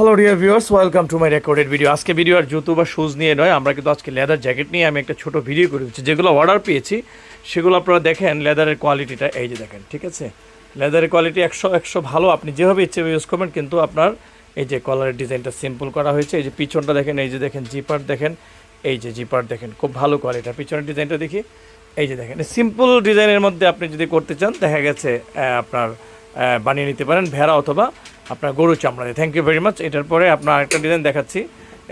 Hello dear viewers welcome to my recorded video আজকে video আর জুতো বা শুজ নিয়ে নয়, আমরা কিন্তু আজকে লেদার জ্যাকেট নিয়ে আমি একটা ছোট ভিডিও করে দিচ্ছি, যেগুলো অর্ডার পেয়েছি, সেগুলো আপনারা দেখেন লেদারের কোয়ালিটিটা এই যে দেখেন, ঠিক আছে? লেদারের কোয়ালিটি একশো একশো ভালো, আপনি যেভাবে ইচ্ছে ইউজ করবেন, কিন্তু আপনার এই যে কলারের ডিজাইনটা সিম্পল করা হয়েছে, এই যে পিছনটা দেখেন, এই যে দেখেন জিপার দেখেন, এই যে জিপার দেখেন, খুব ভালো কোয়ালিটির পিছনের ডিজাইনটা দেখি, এই যে দেখেন সিম্পল ডিজাইনের মধ্যে আপনি যদি করতে চান, দেখা গেছে আপনার বানিয়ে নিতে পারেন, ভেড়া অথবা আপনার গরু চামড়া দিয়ে। থ্যাংক ইউ ভেরি মাচ এটার পরে আপনার আরেকটা ডিজাইন দেখাচ্ছি।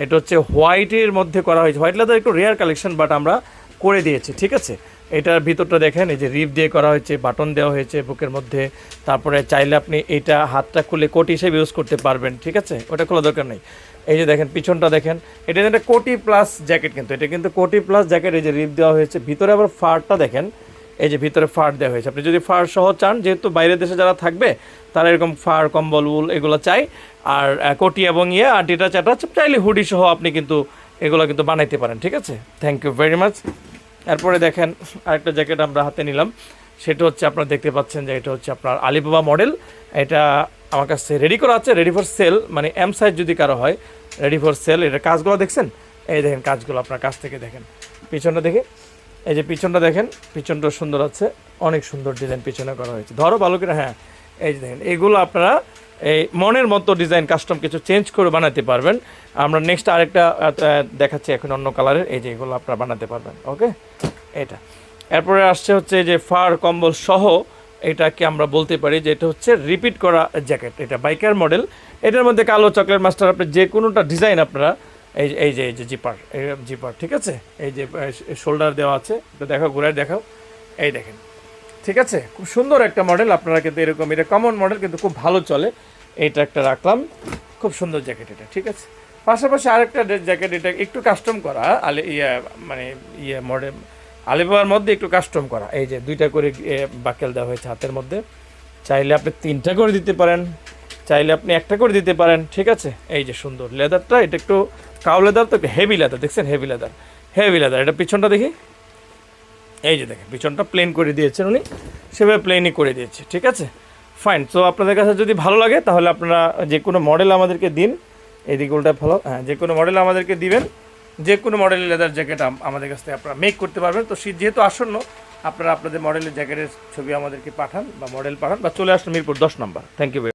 এটা হচ্ছে হোয়াইটের মধ্যে করা হয়েছে। হোয়াইট লেদার একটু রেয়ার কালেকশন বাট আমরা করে দিয়েছি, ঠিক আছে? এটার ভিতরটা দেখেন, এই যে রিপ দিয়ে করা হয়েছে বাটন দেওয়া হয়েছে বুকের মধ্যে। তারপরে চাইলে আপনি এটা হাতটা খুলে কোটি হিসেবে ইউজ করতে পারবেন, ঠিক আছে? ওটা খোলা দরকার নেই। এই যে দেখেন, পিছনটা দেখেন। এটা একটা কোটি প্লাস জ্যাকেট কিন্তু। এটা কিন্তু কোটি প্লাস জ্যাকেট এই যে রিপ দেওয়া হয়েছে। ভিতরে আবার ফারটা দেখেন। এই যে ভিতরে ফার দেওয়া হয়েছে। আপনি যদি ফার সহ চান, যেহেতু বাইরের দেশে যারা থাকবে, তারা এরকম ফার, কম্বল, উল এগুলো চাই। আর কোটি এবং ইয়ে আর ডিটা চাটা চাইলে হুডি সহ আপনি কিন্তু এগুলো কিন্তু বানাইতে পারেন, ঠিক আছে? থ্যাংক ইউ ভেরি মাচ এরপরে দেখেন, আরেকটা জ্যাকেট আমরা হাতে নিলাম। সেটা হচ্ছে আপনারা দেখতে পাচ্ছেন যে এটা হচ্ছে আপনার আলিবাবা মডেল এটা আমার কাছে রেডি করা আছে রেডি ফর সেল মানে এম সাইজ যদি কারও হয় রেডি ফর সেল এটা কাজগুলো দেখছেন? এই দেখেন কাজগুলো আপনার কাছ থেকে দেখেন। পিছনটা দেখে। এই যে পিছনটা দেখেন, পিছনটা সুন্দর আছে। অনেক সুন্দর ডিজাইন পিছনে করা হয়েছে। ধরো ভালো করে হ্যাঁ এই যে দেখেন, এগুলো আপনারা এই মনের মতো ডিজাইন কাস্টম কিছু চেঞ্জ করে বানাতে পারবেন। আমরা নেক্সট আরেকটা দেখাচ্ছি এখন অন্য কালারের এই যে এগুলো আপনারা বানাতে পারবেন ওকে এটা। এরপরে আসছে হচ্ছে যে ফার কম্বল সহ, এটাকে আমরা বলতে পারি যে এটা হচ্ছে রিপিট করা জ্যাকেট এটা বাইকার মডেল এটার মধ্যে কালো চকলেট মাস্টার আপনি যে কোনোটা ডিজাইন আপনারা এই এই যে এই যে জিপার, এই জিপার, ঠিক আছে? এই যে শোল্ডার দেওয়া আছে, এটা দেখাও ঘুরায় দেখাও। এই দেখেন, ঠিক আছে? খুব সুন্দর একটা মডেল, আপনারা কিন্তু এরকম, এটা কমন মডেল কিন্তু খুব ভালো চলে। এইটা একটা রাখলাম, খুব সুন্দর জ্যাকেট এটা, ঠিক আছে? পাশাপাশি আরেকটা জ্যাকেট এটা একটু কাস্টম করা, আলে ইয়ে মানে ইয়ে মডেল আলিবাবার মধ্যে একটু কাস্টম করা। এই যে, দুইটা করে বাকেল দেওয়া হয়েছে হাতের মধ্যে। চাইলে আপনি তিনটা করে দিতে পারেন। চাইলে আপনি একটা করে দিতে পারেন, ঠিক আছে? এই যে সুন্দর লেদারটা, এটা একটু কাউ লেদার তো হেভি লেদার দেখছেন? হেভি লেদার হেভি লেদার এটা পিছনটা দেখি? এই যে দেখেন, পিছনটা প্লেন করে দিয়েছেন উনি, সেভাবে প্লেনই করে দিয়েছে, ঠিক আছে? ফাইন তো আপনাদের কাছে যদি ভালো লাগে, তাহলে আপনারা যে কোনো মডেল আমাদেরকে দিন। এইদিকে উল্টা ভালো হ্যাঁ যে কোনো মডেল আমাদেরকে দিবেন। যে কোনো মডেলের লেদার জ্যাকেট আমাদের কাছ থেকে আপনারা মেক করতে পারবেন। তো শীত যেহেতু আসন্ন, আপনারা আপনাদের মডেলের জ্যাকেটের ছবি আমাদেরকে পাঠান বা মডেল পাঠান বা চলে আসুন মিরপুর দশ নম্বর। Thank you